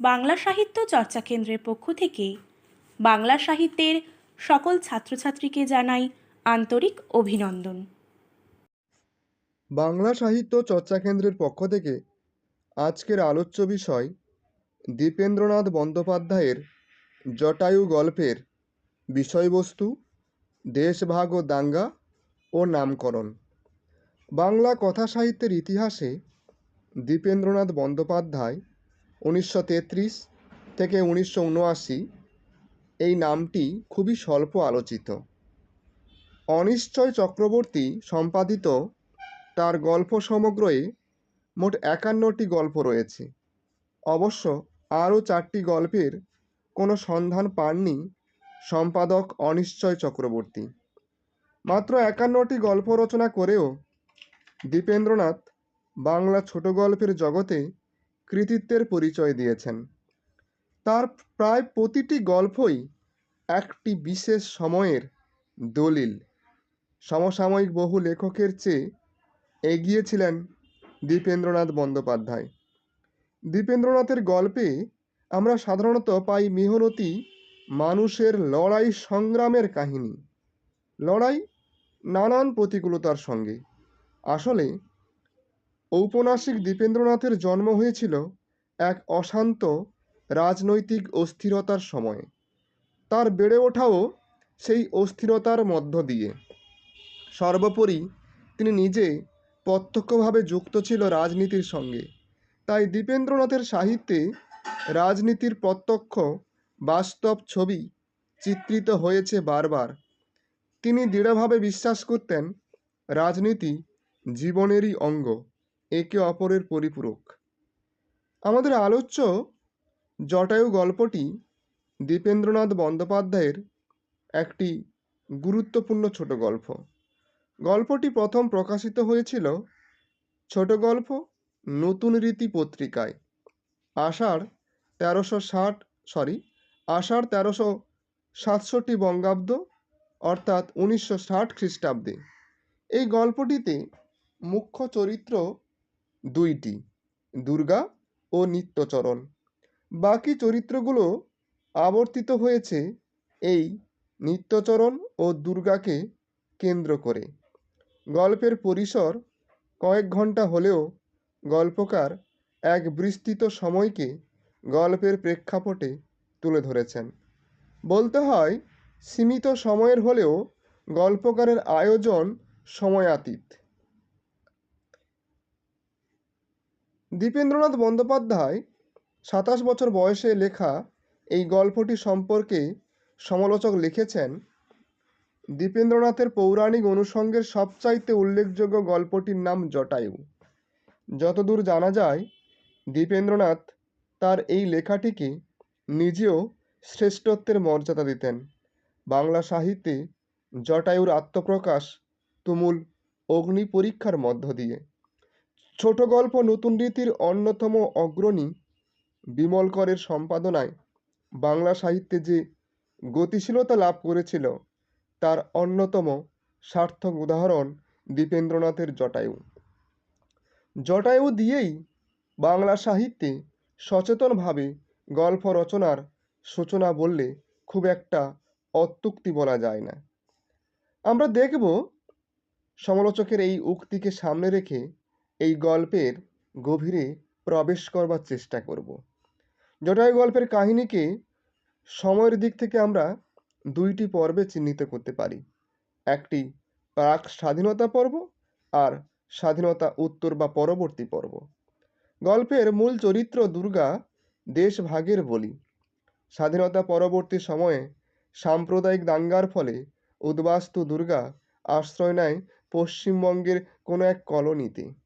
বাংলা সাহিত্য চর্চা কেন্দ্রের পক্ষ থেকে বাংলা সাহিত্যের সকল ছাত্রছাত্রীকে জানাই আন্তরিক অভিনন্দন। বাংলা সাহিত্য চর্চা কেন্দ্রের পক্ষ থেকে আজকের আলোচ্য বিষয় দীপেন্দ্রনাথ বন্দ্যোপাধ্যায়ের জটায়ু গল্পের বিষয়বস্তু দেশভাগ ও দাঙ্গা ও নামকরণ। বাংলা কথা সাহিত্যের ইতিহাসে দীপেন্দ্রনাথ বন্দ্যোপাধ্যায় উনিশশো তেত্রিশ থেকে উনিশশো উনআশি এই নামটি খুবই স্বল্প আলোচিত। অনিশ্চয় চক্রবর্তী সম্পাদিত তার গল্প সমগ্রয়ে মোট একান্নটি গল্প রয়েছে। অবশ্য আরও চারটি গল্পের কোনো সন্ধান পাননি সম্পাদক অনিশ্চয় চক্রবর্তী। মাত্র একান্নটি গল্প রচনা করেও দীপেন্দ্রনাথ বাংলা ছোট গল্পের জগতে কৃতিত্বের পরিচয় দিয়েছেন। তার প্রায় প্রতিটি গল্পই একটি বিশেষ সময়ের দলিল। সমসাময়িক বহু লেখকের চেয়ে এগিয়ে ছিলেন দীপেন্দ্রনাথ বন্দ্যোপাধ্যায়। দীপেন্দ্রনাথের গল্পে আমরা সাধারণত পাই মেহনতি মানুষের লড়াই সংগ্রামের কাহিনী। লড়াই নানান প্রতিকূলতার সঙ্গে। আসলে ঔপন্যাসিক দীপেন্দ্রনাথের জন্ম হয়েছিল এক অশান্ত রাজনৈতিক অস্থিরতার সময়ে। তার বেড়ে ওঠাও সেই অস্থিরতার মধ্য দিয়ে। সর্বোপরি তিনি নিজে প্রত্যক্ষভাবে যুক্ত ছিল রাজনীতির সঙ্গে। তাই দীপেন্দ্রনাথের সাহিত্যে রাজনীতির প্রত্যক্ষ বাস্তব ছবি চিত্রিত হয়েছে বারবার। তিনি দৃঢ়ভাবে বিশ্বাস করতেন রাজনীতি জীবনেরই অঙ্গ। একে অপরের পরিপূরক। আমাদের আলোচ্য জটায়ু গল্পটি দীপেন্দ্রনাথ বন্দ্যোপাধ্যায়ের একটি গুরুত্বপূর্ণ ছোট গল্প। গল্পটি প্রথম প্রকাশিত হয়েছিল ছোট গল্প নতুন রীতি পত্রিকায়, আষাঢ় তেরোশো ষাট সরি আষাঢ় তেরোশো সাতষট্টি বঙ্গাব্দ, অর্থাৎ উনিশশো ষাট খ্রিস্টাব্দে। এই গল্পটিতে মুখ্য চরিত্র দুইটি, দুর্গা ও নিত্যচরণ। বাকি চরিত্রগুলো আবর্তিত হয়েছে এই নিত্যচরণ ও দুর্গাকে কেন্দ্র করে। গল্পের পরিসর কয়েক ঘণ্টা হলেও গল্পকার এক বিস্তৃত সময়কে গল্পের প্রেক্ষাপটে তুলে ধরেছেন। বলতে হয়, সীমিত সময়ের হলেও গল্পকারের আয়োজন সময়াতীত। দীপেন্দ্রনাথ বন্দ্যোপাধ্যায় সাতাশ বছর বয়সে লেখা এই গল্পটি সম্পর্কে সমালোচক লিখেছেন, দীপেন্দ্রনাথের পৌরাণিক অনুষঙ্গের সবচাইতে উল্লেখযোগ্য গল্পটির নাম জটায়ু। যতদূর জানা যায়, দীপেন্দ্রনাথ তার এই লেখাটিকে নিজেও শ্রেষ্ঠত্বের মর্যাদা দিতেন। বাংলা সাহিত্যে জটায়ুর আত্মপ্রকাশ তুমুল অগ্নি পরীক্ষার মধ্য দিয়ে। ছোট গল্প নতুন রীতির অন্যতম অগ্রণী বিমল করের সম্পাদনায় বাংলা সাহিত্যে যে গতিশীলতা লাভ করেছিল, তার অন্যতম সার্থক উদাহরণ দীপেন্দ্রনাথের জটায়ু। জটায়ু দিয়েই বাংলা সাহিত্যে সচেতনভাবে গল্প রচনার সূচনা বললে খুব একটা অত্যুক্তি বলা যায় না। আমরা দেখব সমালোচকের এই উক্তিকে সামনে রেখে এই গল্পের গভীরে প্রবেশ করবার চেষ্টা করব। জটায়ু গল্পের কাহিনীকে সময়ের দিক থেকে আমরা দুইটি পর্বে চিহ্নিত করতে পারি। একটি প্রাক স্বাধীনতা পর্ব আর স্বাধীনতা উত্তর বা পরবর্তী পর্ব। গল্পের মূল চরিত্র দুর্গা দেশভাগের বলি। স্বাধীনতা পরবর্তী সময়ে সাম্প্রদায়িক দাঙ্গার ফলে উদ্বাস্তু দুর্গা আশ্রয় নেয় পশ্চিমবঙ্গের কোনো এক কলোনিতে।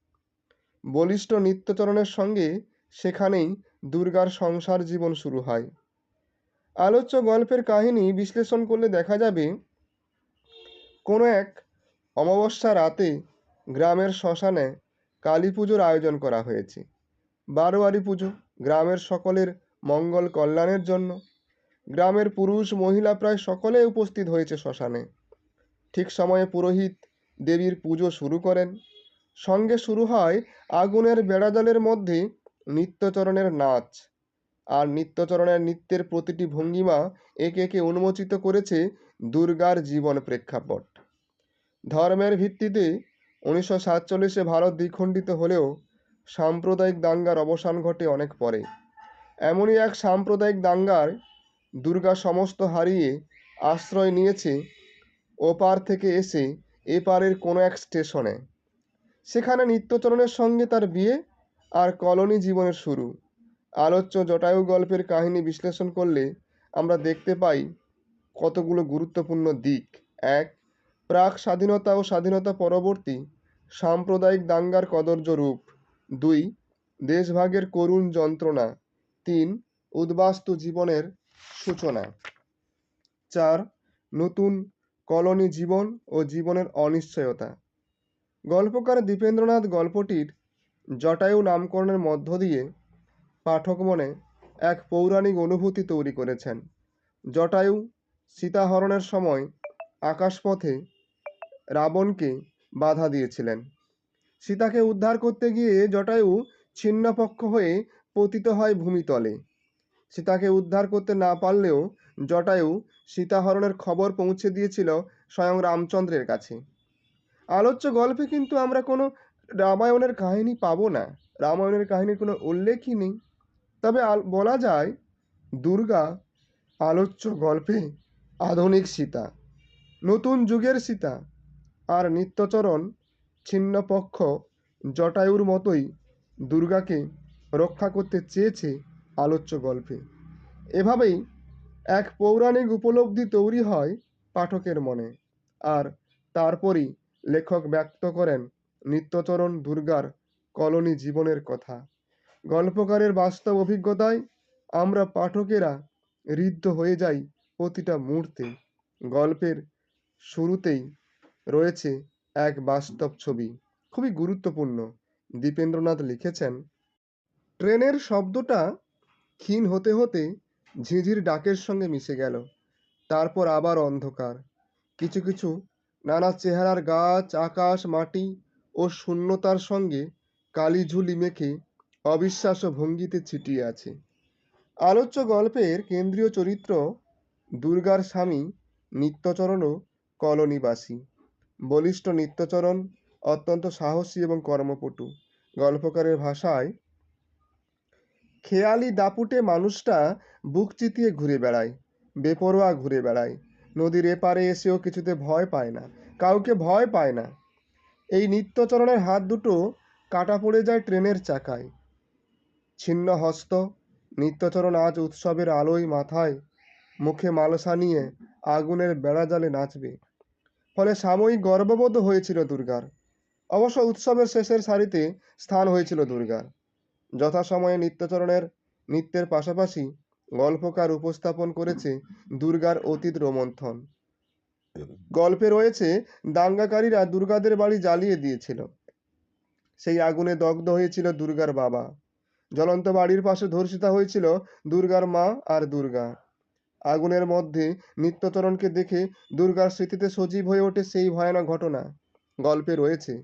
বলিষ্ঠ নিত্যচরণের সঙ্গে সেখানেই দুর্গার সংসার জীবন শুরু হয়। আলোচ্য গল্পের কাহিনী বিশ্লেষণ করলে দেখা যাবে, কোনো এক অমাবস্যা রাতে গ্রামের শ্মশানে কালী পুজোর আয়োজন করা হয়েছে। বারোয়ারি পুজো গ্রামের সকলের মঙ্গল কল্যাণের জন্য। গ্রামের পুরুষ মহিলা প্রায় সকলে উপস্থিত হয়েছে শ্মশানে। ঠিক সময়ে পুরোহিত দেবীর পুজো শুরু করেন। সঙ্গে শুরু হয় আগুনের বেড়াজালের মধ্যে নিত্যচরণের নাচ। আর নিত্যচরণের নৃত্যের প্রতিটি ভঙ্গিমা একে একে উন্মোচিত করেছে দুর্গার জীবন প্রেক্ষাপট। ধর্মের ভিত্তিতে উনিশশো সাতচল্লিশে ভারত দ্বিখণ্ডিত হলেও সাম্প্রদায়িক দাঙ্গার অবসান ঘটে অনেক পরে। এমনই এক সাম্প্রদায়িক দাঙ্গার দুর্গা সমস্ত হারিয়ে আশ্রয় নিয়েছে ওপার থেকে এসে এপারের কোনো এক স্টেশনে। সেখানে নিত্যচরণের সঙ্গে তার বিয়ে আর কলোনি জীবনের শুরু। আলোচ্য জটায়ু গল্পের কাহিনী বিশ্লেষণ করলে আমরা দেখতে পাই কতগুলো গুরুত্বপূর্ণ দিক। এক, প্রাক স্বাধীনতা ও স্বাধীনতা পরবর্তী সাম্প্রদায়িক দাঙ্গার কদর্য রূপ। দুই, দেশভাগের করুণ যন্ত্রণা। তিন, উদ্বাস্তু জীবনের সূচনা। চার, নতুন কলোনি জীবন ও জীবনের অনিশ্চয়তা। গল্পকার দীপেন্দ্রনাথ গল্পটির জটায়ু নামকরণের মধ্য দিয়ে পাঠক মনে এক পৌরাণিক অনুভূতি তৈরি করেছেন। জটায়ু সীতাহরণের সময় আকাশপথে রাবণকে বাধা দিয়েছিলেন। সীতাকে উদ্ধার করতে গিয়ে জটায়ু ছিন্নপক্ষ হয়ে পতিত হয় ভূমিতলে। সীতাকে উদ্ধার করতে না পারলেও জটায়ু সীতাহরণের খবর পৌঁছে দিয়েছিল স্বয়ং রামচন্দ্রের কাছে। আলোচ্য গল্পে কিন্তু আমরা কোনো রামায়ণের কাহিনী পাবো না। রামায়ণের কাহিনীর কোনো উল্লেখই নেই। তবে বলা যায়, দুর্গা আলোচ্য গল্পে আধুনিক সীতা, নতুন যুগের সীতা আর নিত্যচরণ ছিন্নপক্ষ জটায়ুর মতোই দুর্গাকে রক্ষা করতে চেয়েছে আলোচ্য গল্পে। এভাবেই এক পৌরাণিক উপলব্ধি তৈরি হয় পাঠকের মনে। আর তারপরই লেখক ব্যক্ত করেন, নিত্যচরণ দুর্গার কলোনি জীবনের কথা। গল্পকারের বাস্তব অভিজ্ঞতায় আমরা পাঠকেরা ঋদ্ধ হয়ে যাই প্রতিটা মুহূর্তে। গল্পের শুরুতেই রয়েছে এক বাস্তব ছবি। খুবই গুরুত্বপূর্ণ। দীপেন্দ্রনাথ লিখেছেন, ট্রেনের শব্দটা ক্ষীণ হতে হতে ঝিঝির ডাকের সঙ্গে মিশে গেল। তারপর আবার অন্ধকার। কিছু কিছু নানা চেহারার গাছ, আকাশ, মাটি ও শূন্যতার সঙ্গে কালিঝুলি মেখে অবিশ্বাস্য ভঙ্গিতে ছিটিয়ে আছে। আলোচ্য গল্পের কেন্দ্রীয় চরিত্র দুর্গার স্বামী নিত্যচরণও কলোনিবাসী। বলিষ্ঠ নিত্যচরণ, অত্যন্ত সাহসী এবং কর্মপটু। গল্পকারের ভাষায়, খেয়ালি দাপুটে মানুষটা বুক চিতিয়ে ঘুরে বেড়ায়, বেপরোয়া ঘুরে বেড়ায়। নদীর এপারে এসেও কিছুতে ভয় পায় না, কাউকে ভয় পায় না। এই নিত্যচরণের হাত দুটো কাটা পড়ে যায় ট্রেনের চাকায়। ছিন্ন হস্ত নিত্যচরণ আজ উৎসবের আলোয় মাথায়, মুখে মালসা নিয়ে আগুনের বেড়া জালে নাচবে। ফলে সাময়িক গর্ববোধ হয়েছিল দুর্গার। অবশ্য উৎসবের শেষের সারিতে স্থান হয়েছিল দুর্গার। যথাসময়ে নিত্যচরণের নৃত্যের পাশাপাশি গল্পকার উপস্থাপন করেছে দুর্গার অতীত রোমন্থন। গল্পে রয়েছে, দাঙ্গাকারীরা দুর্গাদের বাড়ি জ্বালিয়ে দিয়েছিল। সেই আগুনে দগ্ধ হয়েছিল দুর্গার বাবা। জ্বলন্ত বাড়ির পাশে ধর্ষিতা হয়েছিল দুর্গার মা আর দুর্গা। আগুনের মধ্যে নিত্যচরণকে দেখে দুর্গার স্মৃতিতে সজীব হয়ে ওঠে সেই ভয়ানক ঘটনা। গল্পে রয়েছে,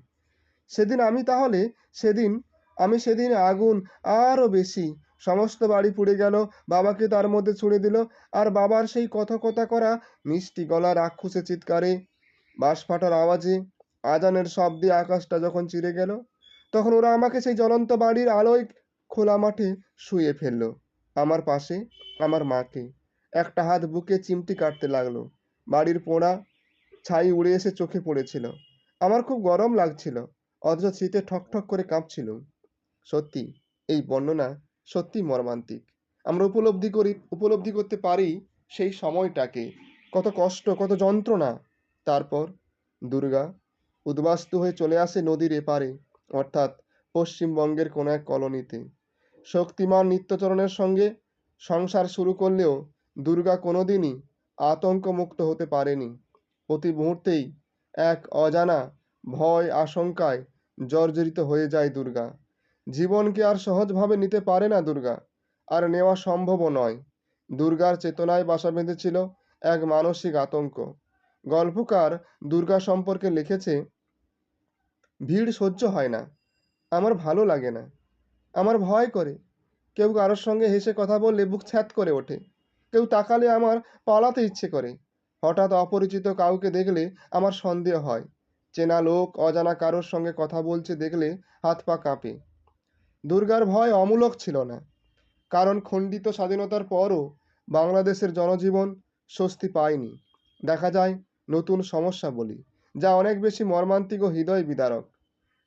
সেদিন আমি তাহলে, সেদিন, আমি সেদিন আগুন আরও বেশি সমস্ত বাড়ি পুড়ে গেল। বাবাকে তার মধ্যে ছুঁড়ে দিল। আর বাবার সেই কথকতা করা মিষ্টি গলা রাক্ষসে চিৎকারে, বাঁশ ফাটার আওয়াজে, আজানের শব্দে আকাশটা যখন চিরে গেল, তখন ওরা আমাকে সেই জ্বলন্ত বাড়ির আলোয় খোলা মাঠে শুয়ে ফেলল। আমার পাশে আমার মাকে। একটা হাত বুকে চিমটি কাটতে লাগল। বাড়ির পোড়া ছাই উড়ে এসে চোখে পড়েছিল। আমার খুব গরম লাগছিল, অথচ শীতে ঠকঠক করে কাঁপছিল। সত্যি, এই বর্ণনা সত্যি মর্মান্তিক। আমরা উপলব্ধি করি, উপলব্ধি করতে পারি সেই সময়টাকে। কত কষ্ট, কত যন্ত্রণা। তারপর দুর্গা উদ্বাস্তু হয়ে চলে আসে নদীর এপারে, অর্থাৎ পশ্চিমবঙ্গের কোনো এক কলোনিতে। শক্তিমান নিত্যচরণের সঙ্গে সংসার শুরু করলেও দুর্গা কোনোদিনই আতঙ্কমুক্ত হতে পারেনি। প্রতি মুহূর্তেই এক অজানা ভয় আশঙ্কায় জর্জরিত হয়ে যায় দুর্গা। জীবনকে আর সহজভাবে নিতে পারে না দুর্গা। আর নেওয়া সম্ভবও নয়। দুর্গার চেতনায় বাসা বেঁধেছিল এক মানসিক আতঙ্ক। গল্পকার দুর্গা সম্পর্কে লিখেছে, ভিড় সহ্য হয় না। আমার ভালো লাগে না। আমার ভয় করে। কেউ কারোর সঙ্গে হেসে কথা বললে বুক ছ্যাত করে ওঠে। কেউ তাকালে আমার পালাতে ইচ্ছে করে। হঠাৎ অপরিচিত কাউকে দেখলে আমার সন্দেহ হয়। চেনা লোক অজানা কারোর সঙ্গে কথা বলছে দেখলে হাত পা কাঁপে। দুর্গার ভয় অমূলক ছিল না। কারণ খণ্ডিত স্বাধীনতার পরও বাংলাদেশের জনজীবন স্বস্তি পায়নি। দেখা যায় নতুন সমস্যা বলি যা অনেক বেশি মর্মান্তিক ও হৃদয় বিদারক।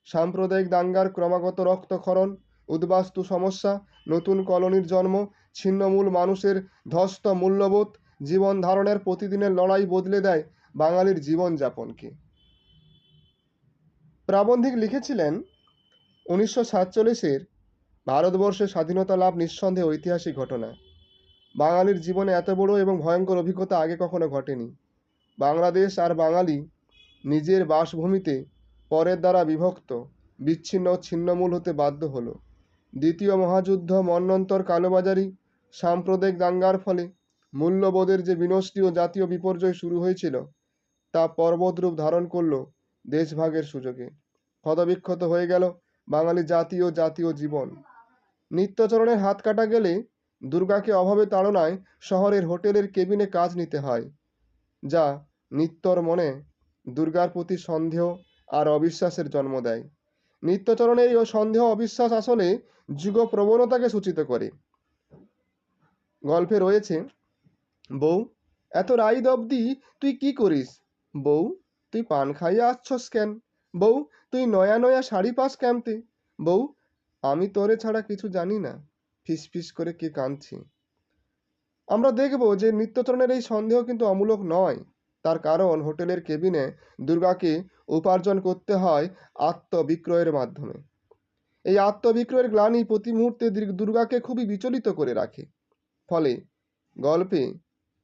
সাম্প্রদায়িক দাঙ্গার ক্রমাগত রক্তক্ষরণ, উদ্বাস্তু সমস্যা, নতুন কলোনির জন্ম, ছিন্নমূল মানুষের ধস্ত মূল্যবোধ, জীবন ধারণের প্রতিদিনের লড়াই বদলে দেয় বাঙালির জীবনযাপনকে। প্রাবন্ধিক লিখেছিলেন উনিশশো সাতচল্লিশের ভারতবর্ষের স্বাধীনতা লাভ নিঃসন্দেহে ঐতিহাসিক ঘটনা। বাঙালির জীবনে এত বড় এবং ভয়ঙ্কর অভিজ্ঞতা আগে কখনো ঘটেনি। বাংলাদেশ আর বাঙালি নিজের বাসভূমিতে পরের দ্বারা বিভক্ত, বিচ্ছিন্ন ছিন্নমূল হতে বাধ্য হলো। দ্বিতীয় মহাযুদ্ধ মন্বন্তর কালোবাজারি, সাম্প্রদায়িক দাঙ্গার ফলে মূল্যবোধের যে বিনষ্টি ও জাতীয় বিপর্যয় শুরু হয়েছিল, তা পর্বতরূপ ধারণ করল দেশভাগের সুযোগে। ক্ষতবিক্ষত হয়ে গেল বাঙালি জাতি ও জাতীয় জীবন। নিত্যচরণের হাত কাটা গেলে দুর্গাকে অভাবে তাড়নায় শহরের হোটেলের কেবিনে কাজ নিতে হয়, যা নিত্যর মনে দুর্গার প্রতি সন্দেহ আর অবিশ্বাসের জন্ম দেয়। নিত্যচরণের এই সন্দেহ অবিশ্বাস আসলে যুগ প্রবণতাকে সূচিত করে। গল্পে রয়েছে, বউ, এত রাইদ অবধি তুই কি করিস? বউ, তুই পান খাইয়া আসছস কেন? বউ, তুই নয়া নয়া শাড়ি পাস ক্যাম্পে বউ, আমি তোরে ছাড়া কিছু জানি না। ফিস ফিস করে কে কাঁদছি? আমরা দেখব যে নিত্যচরণের এই সন্দেহ কিন্তু অমূলক নয়। তার কারণ হোটেলের কেবিনে দুর্গাকে উপার্জন করতে হয় আত্মবিক্রয়ের মাধ্যমে। এই আত্মবিক্রয়ের গ্লানি প্রতি মুহূর্তে দুর্গাকে খুবই বিচলিত করে রাখে। ফলে গল্পে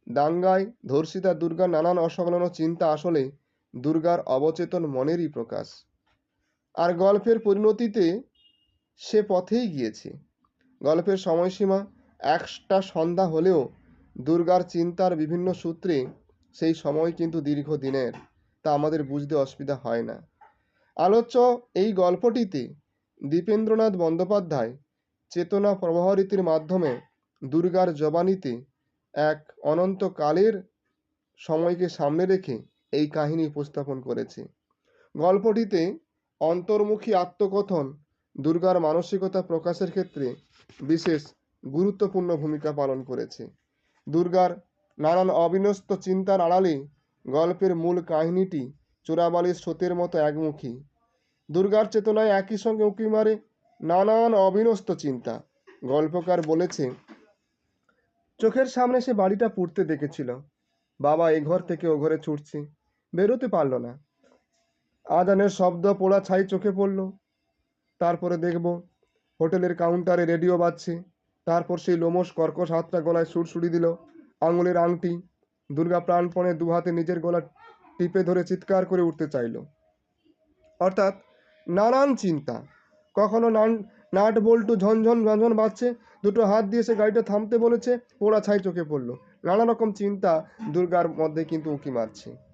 দাঙ্গায় ধর্ষিতা দুর্গা নানান অসংলগ্ন চিন্তা আসলে দুর্গার অবচেতন মনেরই প্রকাশ। আর গল্পের পরিণতিতে সে পথেই গিয়েছে। গল্পের সময়সীমা একটা সন্ধ্যা হলেও দুর্গার চিন্তার বিভিন্ন সূত্রে সেই সময় কিন্তু দীর্ঘদিনের, তা আমাদের বুঝতে অসুবিধা হয় না। আলোচ্য এই গল্পটিতে দীপেন্দ্রনাথ বন্দ্যোপাধ্যায় চেতনা প্রবাহরীতির মাধ্যমে দুর্গার জবানিতে এক অনন্তকালের সময়কে সামনে রেখে এই কাহিনী উপস্থাপন করেছে। গল্পটিতে অন্তর্মুখী আত্মকথন, দুর্গার মানসিকতা প্রকাশের ক্ষেত্রে বিশেষ গুরুত্বপূর্ণ ভূমিকা পালন করেছে। দুর্গার নানান অবিনস্ত চিন্তার আড়ালে গল্পের মূল কাহিনীটি চোরাবালির স্রোতের মতো একমুখী। দুর্গার চেতনায় একই সঙ্গে উঁকি মারে নানান অবিনস্ত চিন্তা। গল্পকার বলেছে, চোখের সামনে সে বাড়িটা পুড়তে দেখেছিল। বাবা এ ঘর থেকে ও ঘরে ছুটছে। বেরোতে পারল না। আজানের শব্দ পোড়া ছাই চোখে পড়ল। তারপরে দেখব, হোটেলের কাউন্টারে রেডিও বাজছে। তারপর সেই লোমস কর্কশ হাতটা গলায় সুরসুরি দিল। আঙুলের আংটি দুর্গা প্রাণপণে দু হাতে নিজের গলা টিপে ধরে চিৎকার করে উঠতে চাইল। অর্থাৎ নানান চিন্তা। কখনো নান নাট বল্টু ঝনঝন ঝনঝন বাজছে। দুটো হাত দিয়ে সে গাড়িটা থামতে বলেছে। পোড়া ছাই চোখে পড়ল। নানা রকম চিন্তা দুর্গার মধ্যে কিন্তু উঁকি মারছে।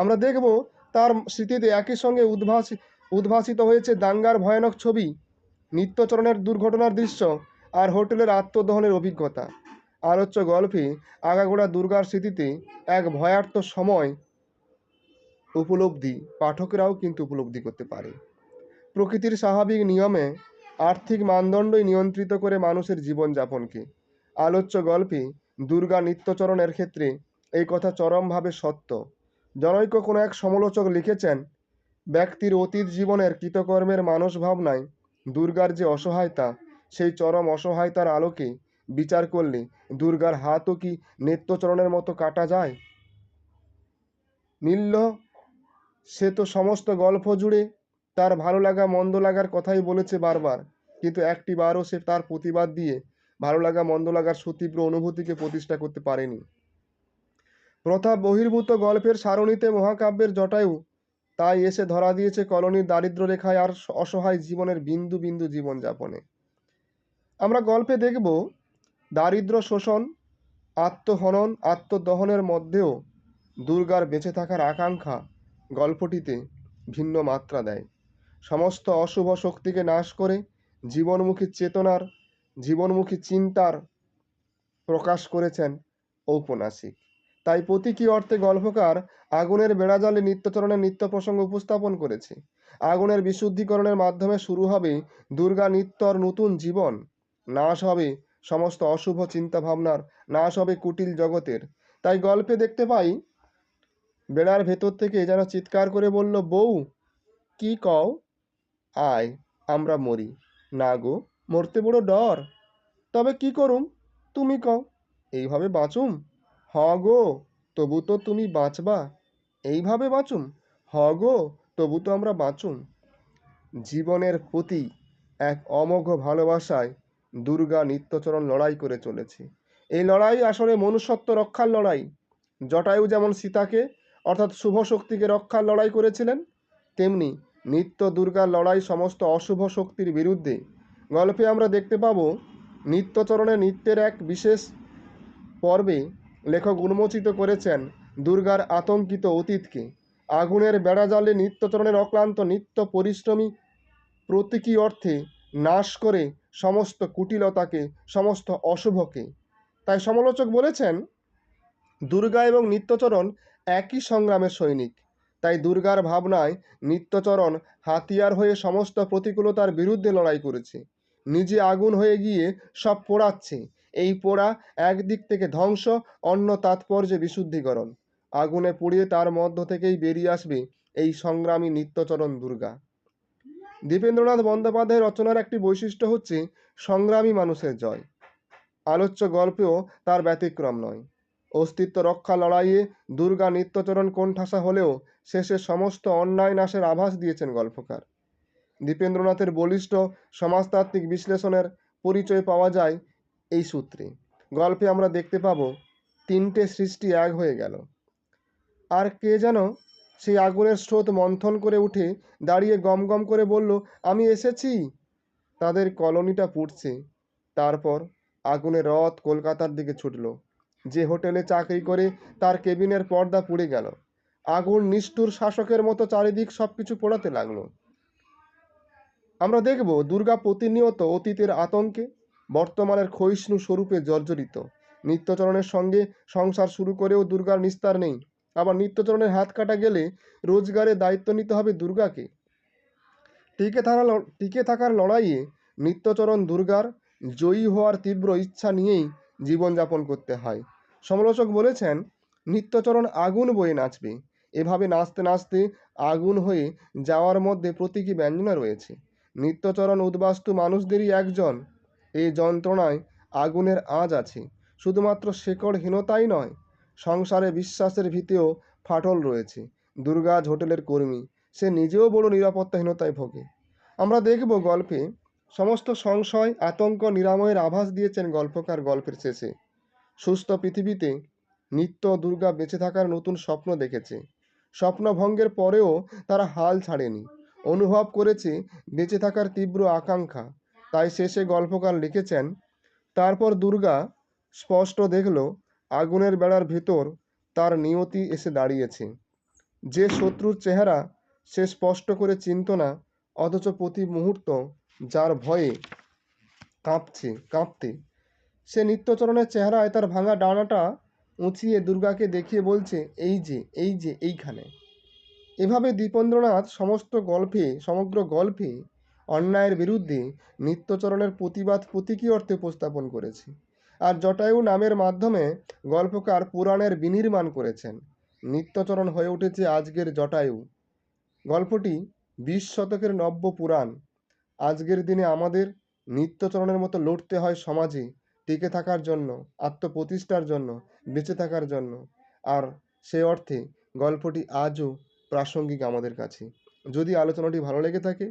আমরা দেখব তার স্মৃতিতে একই সঙ্গে উদ্ভাসি, উদ্ভাসিত হয়েছে দাঙ্গার ভয়ানক ছবি, নিত্যচরণের দুর্ঘটনার দৃশ্য আর হোটেলের আত্মদহনের অভিজ্ঞতা। আলোচ্য গল্পে আগাগোড়া দুর্গার স্মৃতিতে এক ভয়ার্ত সময় উপলব্ধি পাঠকেরাও কিন্তু উপলব্ধি করতে পারে। প্রকৃতির স্বাভাবিক নিয়মে আর্থিক মানদণ্ডই নিয়ন্ত্রিত করে মানুষের জীবনযাপনকে। আলোচ্য গল্পে দুর্গা নিত্যচরণের ক্ষেত্রে এই কথা চরমভাবে সত্য। জনৈক কোনো এক সমালোচক লিখেছেন, ব্যক্তির অতীত জীবনের কৃতকর্মের মানস ভাবনায় দুর্গার যে অসহায়তা, সেই চরম অসহায়তার আলোকে বিচার করলে দুর্গার হাতও কি নিত্যচরণের মতো কাটা যায়? নীল্য সে তো সমস্ত গল্প জুড়ে তার ভালো লাগা, মন্দ লাগার কথাই বলেছে বারবার, কিন্তু একটি বারও সে তার প্রতিবাদ দিয়ে ভালো লাগা, মন্দ লাগার সুতীব্র অনুভূতিকে প্রতিষ্ঠা করতে পারেনি। প্রথা বহির্ভূত গল্পের সারণীতে মহাকাব্যের জটায়ু। তাই এসে ধরা দিয়েছে কলোনির দারিদ্র রেখায় আর অসহায় জীবনের বিন্দু বিন্দু জীবনযাপনে। আমরা গল্পে দেখব দারিদ্র শোষণ, আত্মহনন, আত্মদহনের মধ্যেও দুর্গার বেঁচে থাকার আকাঙ্ক্ষা গল্পটিতে ভিন্ন মাত্রা দেয়। সমস্ত অশুভ শক্তিকে নাশ করে জীবনমুখী চেতনার, জীবনমুখী চিন্তার প্রকাশ করেছেন ঔপন্যাসিক। তাই প্রতীকী অর্থে গল্পকার আগুনের বেড়াজালে নিত্যচরণের নিত্য প্রসঙ্গ উপস্থাপন করেছে। আগুনের বিশুদ্ধিকরণের মাধ্যমে শুরু হবে দুর্গা নিত্যর নতুন জীবন। নাশ হবে সমস্ত অশুভ চিন্তাভাবনার, নাশ হবে কুটিল জগতের। তাই গল্পে দেখতে পাই, বেড়ার ভেতর থেকে যেন চিৎকার করে বলল, বউ, কি কও? আয়, আমরা মরি। না গো, মরতে বড় ডর। তবে কি করুম? তুমি কও। এইভাবে বাঁচুম? হ গো, তবু তো তুমি বাঁচবা। এইভাবে বাঁচুম হ গো, তবু তো আমরা বাঁচুম জীবনের প্রতি এক অমোঘ ভালোবাসায় দুর্গা নিত্যচরণ লড়াই করে চলেছে। এই লড়াই আসলে মনুষ্যত্ব রক্ষার লড়াই। জটায়ু যেমন সীতাকে, অর্থাৎ শুভ শক্তিকে রক্ষার লড়াই করেছিলেন, তেমনি নিত্য দুর্গার লড়াই সমস্ত অশুভ শক্তির বিরুদ্ধে। গল্পে আমরা দেখতে পাবো, নিত্যচরণে নিত্যের এক বিশেষ পর্বে লেখক উন্মোচিত করেছেন, দুর্গার আতঙ্কিত অতীতকে। আগুনের বেড়াজালে নিত্যচরণের অক্লান্ত নিত্য পরিশ্রমী প্রতীকী অর্থে নাশ করে সমস্ত কুটিলতাকে, সমস্ত অশুভকে। তাই সমালোচক বলেছেন, দুর্গা এবং নিত্যচরণ একই সংগ্রামের সৈনিক। তাই দুর্গার ভাবনায় নিত্যচরণ হাতিয়ার হয়ে সমস্ত প্রতিকূলতার বিরুদ্ধে লড়াই করেছে। নিজে আগুন হয়ে গিয়ে সব পোড়াচ্ছে। এই পোড়া একদিক থেকে ধ্বংস, অন্য তাৎপর্যে বিশুদ্ধিকরণ। আগুনে পুড়িয়ে তার মধ্য থেকেই বেরিয়ে আসবে এই সংগ্রামী নিত্যচরণ দুর্গা। দীপেন্দ্রনাথ বন্দ্যোপাধ্যায়ের রচনার একটি বৈশিষ্ট্য হচ্ছে সংগ্রামী মানুষের জয়। আলোচ্য গল্পেও তার ব্যতিক্রম নয়। অস্তিত্ব রক্ষা লড়াইয়ে দুর্গা নিত্যচরণ কোণঠাসা হলেও শেষে সমস্ত অন্যায় নাশের আভাস দিয়েছেন গল্পকার। দীপেন্দ্রনাথের বলিষ্ঠ সমাজতাত্ত্বিক বিশ্লেষণের পরিচয় পাওয়া যায় এই সূত্রে। গল্পে আমরা দেখতে পাবো, তিনটে সৃষ্টি এক হয়ে গেল। আর কে যেন সেই আগুনের স্রোত মন্থন করে উঠে দাঁড়িয়ে গম গম করে বলল, আমি এসেছি। তাদের কলোনিটা পুড়ছে। তারপর আগুনের রথ কলকাতার দিকে ছুটল। যে হোটেলে চাকরি করে তার কেবিনের পর্দা পুড়ে গেল। আগুন নিষ্ঠুর শাসকের মতো চারিদিক সব কিছু পোড়াতে লাগল। আমরা দেখব দুর্গা প্রতিনিয়ত অতীতের আতঙ্কে বর্তমানের ক্ষয়িষ্ণু স্বরূপে জর্জরিত। নিত্যচরণের সঙ্গে সংসার শুরু করেও দুর্গার নিস্তার নেই। আবার নিত্যচরণের হাত কাটা গেলে রোজগারের দায়িত্ব নিতে হবে দুর্গাকে। টিকে থাকার টিকে থাকার লড়াইয়ে নিত্যচরণ দুর্গার জয়ী হওয়ার তীব্র ইচ্ছা নিয়েই জীবনযাপন করতে হয়। সমালোচক বলেছেন, নিত্যচরণ আগুন বয়ে নাচবে। এভাবে নাচতে নাচতে আগুন হয়ে যাওয়ার মধ্যে প্রতীকী ব্যঞ্জনা রয়েছে। নিত্যচরণ উদ্বাস্তু মানুষদেরই একজন। এই যন্ত্রণায় আগুনের আঁচ আছে। শুধুমাত্র শেকড়হীনতাই নয়, সংসারে বিশ্বাসের ভিতেও ফাটল রয়েছে। দুর্গাজ হোটেলের কর্মী, সে নিজেও বড় নিরাপত্তাহীনতায় ভোগে। আমরা দেখব গল্পে, সমস্ত সংশয়, আতঙ্ক নিরাময়ের আভাস দিয়েছেন গল্পকার গল্পের শেষে। সুস্থ পৃথিবীতে নিত্য দুর্গা বেঁচে থাকার নতুন স্বপ্ন দেখেছে। স্বপ্নভঙ্গের পরেও তারা হাল ছাড়েনি। অনুভব করেছে বেঁচে থাকার তীব্র আকাঙ্ক্ষা। তাই শেষে গল্পকার লিখেছেন। তারপর দুর্গা স্পষ্ট দেখল, আগুনের বেড়ার ভিতর তার নিয়তি এসে দাঁড়িয়েছে। যে শত্রুর চেহারা সে স্পষ্ট করে চিনত না, অথচ প্রতি মুহূর্ত যার ভয়ে কাঁপছে, কাঁপতে। সে নিত্যচরণের চেহারায় তার ভাঙা ডানাটা উঁচিয়ে দুর্গাকে দেখিয়ে বলছে, এই যে এই যে, এইখানে। এভাবে দীপেন্দ্রনাথ সমস্ত গল্পে, সমগ্র গল্পে অন্যায়ের বিরুদ্ধে নিত্যচরণের প্রতিবাদ প্রতীকী অর্থে উপস্থাপন করেছে। আর জটায়ু নামের মাধ্যমে গল্পকার পুরাণের বিনির্মাণ করেছেন। নিত্যচরণ হয়ে উঠেছে আজকের জটায়ু। গল্পটি বিশ শতকের নব্য পুরাণ। আজকের দিনে আমাদের নিত্যচরণের মতো লড়তে হয় সমাজে, টিকে থাকার জন্য, আত্মপ্রতিষ্ঠার জন্য, বেঁচে থাকার জন্য। আর সে অর্থে গল্পটি আজও প্রাসঙ্গিক আমাদের কাছে। যদি আলোচনাটি ভালো লেগে থাকে